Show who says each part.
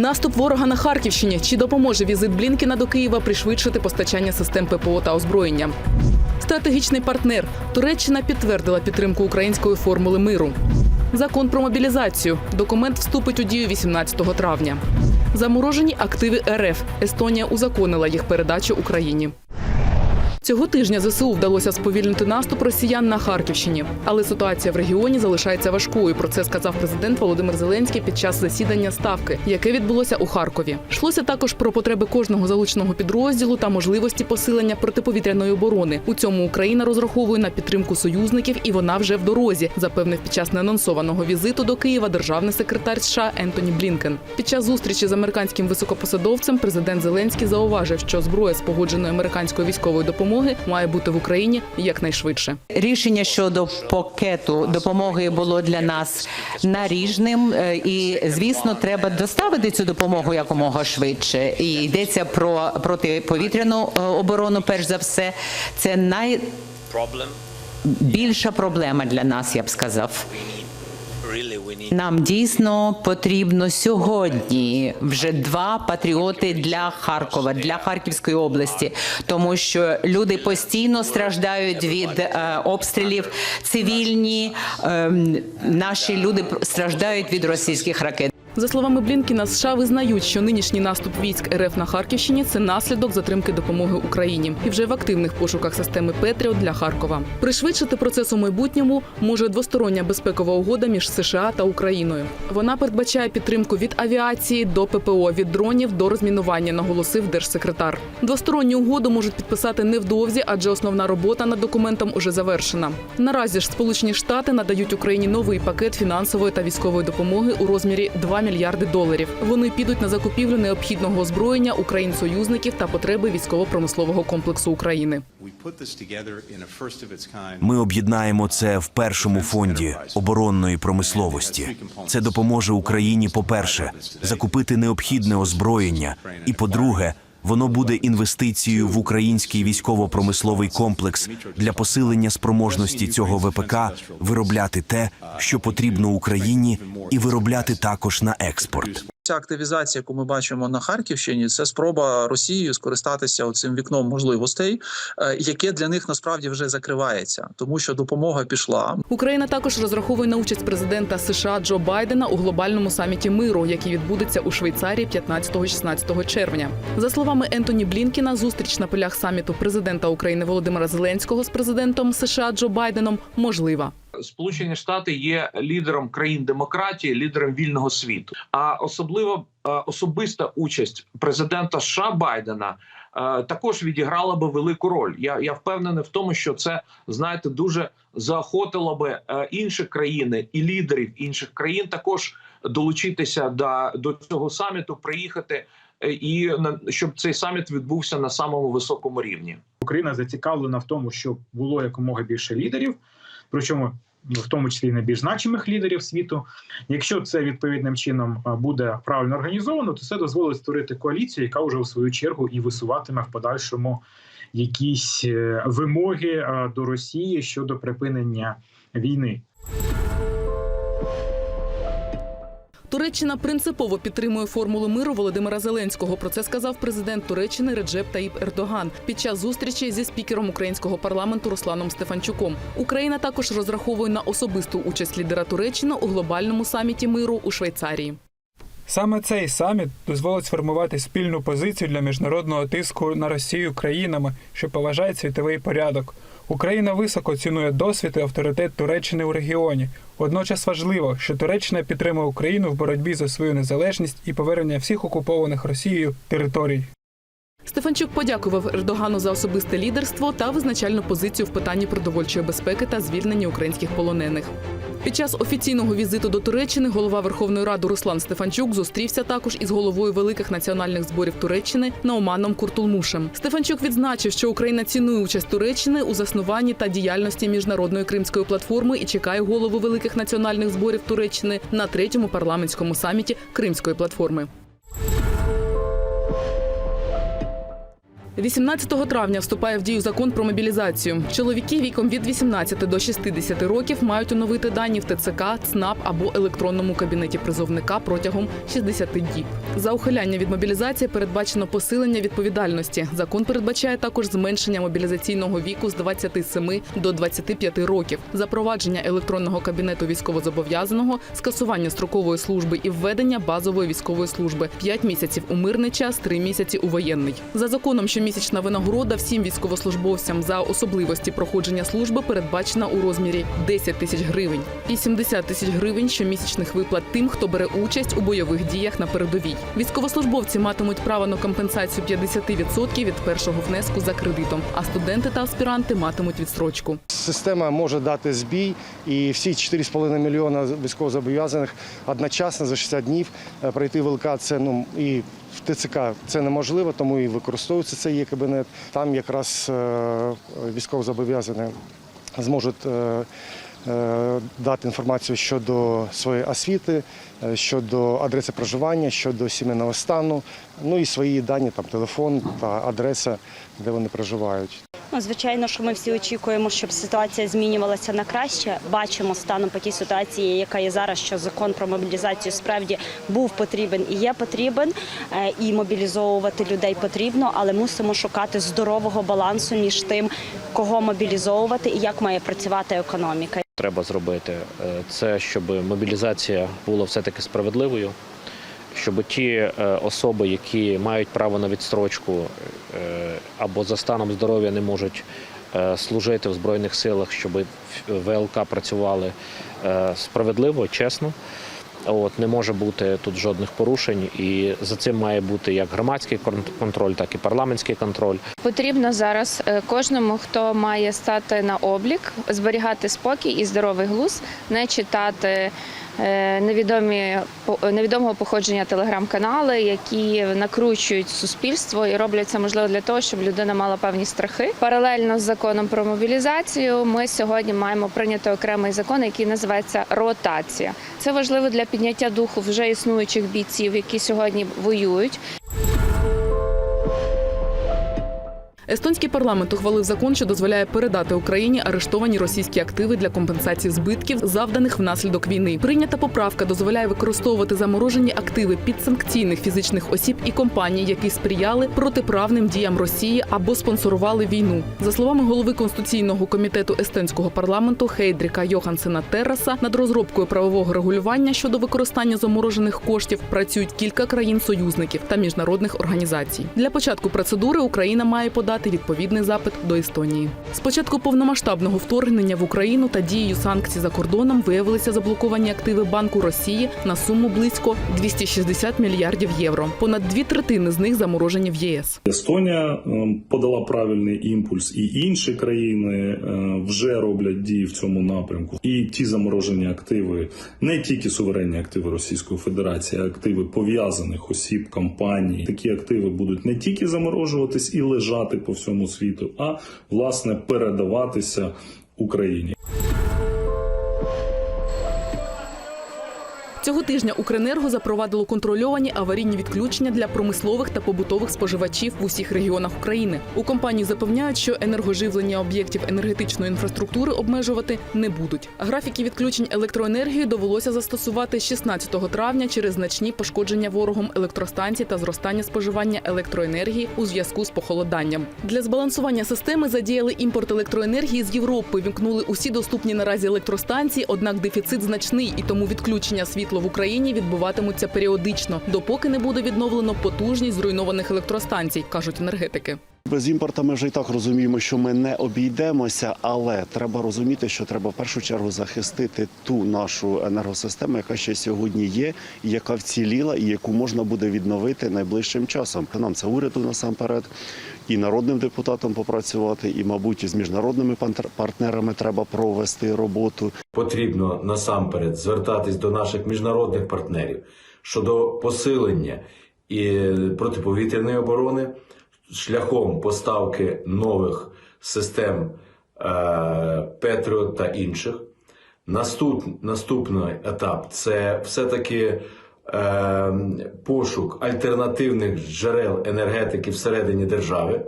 Speaker 1: Наступ ворога на Харківщині. Чи допоможе візит Блінкіна до Києва пришвидшити постачання систем ППО та озброєння? Стратегічний партнер Туреччина підтвердила підтримку української формули миру. Закон про мобілізацію. Документ вступить у дію 18 травня. Заморожені активи РФ. Естонія узаконила їх передачу Україні. Цього тижня ЗСУ вдалося сповільнити наступ росіян на Харківщині, але ситуація в регіоні залишається важкою. Про це сказав президент Володимир Зеленський під час засідання ставки, яке відбулося у Харкові. Йшлося також про потреби кожного залученого підрозділу та можливості посилення протиповітряної оборони. У цьому Україна розраховує на підтримку союзників, і вона вже в дорозі, запевнив під час неанонсованого візиту до Києва державний секретар США Ентоні Блінкен. Під час зустрічі з американським високопосадовцем президент Зеленський зауважив, що зброя з погодженої американської військової допомоги має бути в Україні якнайшвидше.
Speaker 2: Рішення щодо пакету допомоги було для нас наріжним, е, і звісно, треба доставити цю допомогу якомога швидше. І йдеться про протиповітряну е, оборону. Перш за все, це найбільша проблема для нас, я б сказав. Нам дійсно потрібно сьогодні вже два патріоти для Харкова, для Харківської області, тому що люди постійно страждають від е, обстрілів. Цивільні е, наші люди страждають від російських ракет.
Speaker 1: За словами Блінкіна, США визнають, що нинішній наступ військ РФ на Харківщині це наслідок затримки допомоги Україні і вже в активних пошуках системи Петріот для Харкова. Пришвидшити процес у майбутньому може двостороння безпекова угода між США та Україною. Вона передбачає підтримку від авіації до ППО, від дронів до розмінування, наголосив держсекретар. Двосторонню угоду можуть підписати невдовзі, адже основна робота над документом уже завершена. Наразі ж Сполучені Штати надають Україні новий пакет фінансової та військової допомоги у розмірі 2 мільярди доларів. Вони підуть на закупівлю необхідного озброєння Україн-союзників та потреби військово-промислового комплексу України.
Speaker 3: Ми об'єднаємо це в першому фонді оборонної промисловості. Це допоможе Україні, по-перше, закупити необхідне озброєння, і по-друге, воно буде інвестицією в український військово-промисловий комплекс для посилення спроможності цього ВПК виробляти те, що потрібно Україні, і виробляти також на експорт.
Speaker 4: Ця активізація, яку ми бачимо на Харківщині, це спроба Росією скористатися цим вікном можливостей, е, яке для них насправді вже закривається, тому що допомога пішла.
Speaker 1: Україна також розраховує на участь президента США Джо Байдена у глобальному саміті миру, який відбудеться у Швейцарії 15-16 червня. За словами Ентоні Блінкіна, зустріч на полях саміту президента України Володимира Зеленського з президентом США Джо Байденом можлива.
Speaker 5: Сполучені Штати є лідером країн демократії, лідером вільного світу. А особливо особиста участь президента США Байдена е, також відіграла би велику роль. Я, я впевнений в тому, що це знаєте дуже заохотило би е, інші країни і лідерів інших країн також долучитися до, до цього саміту, приїхати е, і щоб цей саміт відбувся на самому високому рівні.
Speaker 6: Україна зацікавлена в тому, щоб було якомога більше лідерів, причому в тому числі найбільш значимих лідерів світу. Якщо це відповідним чином буде правильно організовано, то це дозволить створити коаліцію, яка вже у свою чергу і висуватиме в подальшому якісь е, вимоги до Росії щодо припинення війни.
Speaker 1: Туреччина принципово підтримує формулу миру Володимира Зеленського. Про це сказав президент Туреччини Реджеп Таїп Ердоган під час зустрічі зі спікером українського парламенту Русланом Стефанчуком. Україна також розраховує на особисту участь лідера Туреччини у глобальному саміті миру у Швейцарії.
Speaker 7: Саме цей саміт дозволить сформувати спільну позицію для міжнародного тиску на Росію країнами, що поважають світовий порядок. Україна високо цінує досвід і авторитет Туреччини у регіоні. Водночас важливо, що Туреччина підтримує Україну в боротьбі за свою незалежність і повернення всіх окупованих Росією територій.
Speaker 1: Стефанчук подякував Ердогану за особисте лідерство та визначальну позицію в питанні продовольчої безпеки та звільнення українських полонених. Під час офіційного візиту до Туреччини голова Верховної Ради Руслан Стефанчук зустрівся також із головою великих національних зборів Туреччини Науманом Куртулмушем. Стефанчук відзначив, що Україна цінує участь Туреччини у заснуванні та діяльності міжнародної кримської платформи і чекає голову великих національних зборів Туреччини на третьому парламентському саміті Кримської платформи. 18 травня вступає в дію закон про мобілізацію. Чоловіки віком від 18 до 60 років мають оновити дані в ТЦК, ЦНАП або електронному кабінеті призовника протягом 60 діб. За ухиляння від мобілізації передбачено посилення відповідальності. Закон передбачає також зменшення мобілізаційного віку з 27 до 25 років, запровадження електронного кабінету військовозобов'язаного, скасування строкової служби і введення базової військової служби 5 місяців у мирний час, 3 місяці у воєнний. За законом, щомісячна винагорода всім військовослужбовцям за особливості проходження служби передбачена у розмірі 10 тисяч гривень і 70 тисяч гривень щомісячних виплат тим, хто бере участь у бойових діях на передовій. Військовослужбовці матимуть право на компенсацію 50% від першого внеску за кредитом, а студенти та аспіранти матимуть відстрочку.
Speaker 8: Система може дати збій, і всі 4,5 мільйона військовозобов'язаних одночасно за 60 днів е, пройти ВЛК це ну і в ТЦК це неможливо, тому і використовується цей є кабінет. Там якраз е, військовозобов'язані зможуть. е, е, Дати інформацію щодо своєї освіти, щодо адреси проживання, щодо сімейного стану, ну і свої дані, там телефон та адреса, де вони проживають.
Speaker 9: Ну, звичайно, що ми всі очікуємо, щоб ситуація змінювалася на краще. Бачимо станом по тій ситуації, яка є зараз, що закон про мобілізацію справді був потрібен і є потрібен, е, і мобілізовувати людей потрібно, але мусимо шукати здорового балансу між тим, кого мобілізовувати і як має працювати економіка.
Speaker 10: треба зробити, е, це щоб мобілізація була все-таки справедливою, щоб ті е, особи, які мають право на відстрочку е, або за станом здоров'я не можуть е, служити в Збройних силах, щоб ВЛК працювали справедливо, чесно. От не може бути тут жодних порушень, і за цим має бути як громадський контроль, так і парламентський контроль.
Speaker 11: Потрібно зараз кожному, хто має стати на облік, зберігати спокій і здоровий глузд, не читати невідомі по- невідомого походження телеграм-канали, які накручують суспільство і роблять це можливо для того, щоб людина мала певні страхи. Паралельно з законом про мобілізацію, ми сьогодні маємо прийняти окремий закон, який називається ротація. Це важливо для підняття духу вже існуючих бійців, які сьогодні воюють.
Speaker 1: Естонський парламент ухвалив закон, що дозволяє передати Україні арештовані російські активи для компенсації збитків, завданих внаслідок війни. Прийнята поправка дозволяє використовувати заморожені активи підсанкційних фізичних осіб і компаній, які сприяли протиправним діям Росії або спонсорували війну. За словами голови конституційного комітету естонського парламенту Хейдріка Йохансена Терраса, над розробкою правового регулювання щодо використання заморожених коштів працюють кілька країн-союзників та міжнародних організацій. Для початку процедури Україна має подати відповідний запит до Естонії. З початку повномасштабного вторгнення в Україну та дією санкцій за кордоном виявилися заблоковані активи Банку Росії на суму близько 260 мільярдів євро. Понад дві третини з них заморожені в ЄС.
Speaker 12: Естонія ем, подала правильний імпульс, і інші країни е, вже роблять дії в цьому напрямку. І ті заморожені активи, не тільки суверенні активи Російської Федерації, а активи пов'язаних осіб, компаній. Такі активи будуть не тільки заморожуватись і лежати по всьому світу, а власне передаватися Україні.
Speaker 1: Цього тижня Укренерго запровадило контрольовані аварійні відключення для промислових та побутових споживачів в усіх регіонах України. У компанії запевняють, що енергоживлення об'єктів енергетичної інфраструктури обмежувати не будуть. Графіки відключень електроенергії довелося застосувати 16 травня через значні пошкодження ворогом електростанцій та зростання споживання електроенергії у зв'язку з похолоданням. Для збалансування системи задіяли імпорт електроенергії з Європи. Вімкнули усі доступні наразі електростанції, однак дефіцит значний, і тому відключення світла в Україні відбуватимуться періодично, допоки не буде відновлено потужність зруйнованих електростанцій, кажуть енергетики.
Speaker 13: Без імпорту ми вже і так розуміємо, що ми не обійдемося, але треба розуміти, що треба в першу чергу захистити ту нашу енергосистему, яка ще сьогодні є, яка вціліла, і яку можна буде відновити найближчим часом. Нам це уряду насамперед, і народним депутатам попрацювати, і, мабуть, з міжнародними партнерами треба провести роботу.
Speaker 14: Потрібно насамперед звертатись до наших міжнародних партнерів щодо посилення і протиповітряної оборони шляхом поставки нових систем е, Петріот та інших. Наступ, наступний етап це все-таки е, пошук альтернативних джерел енергетики всередині держави.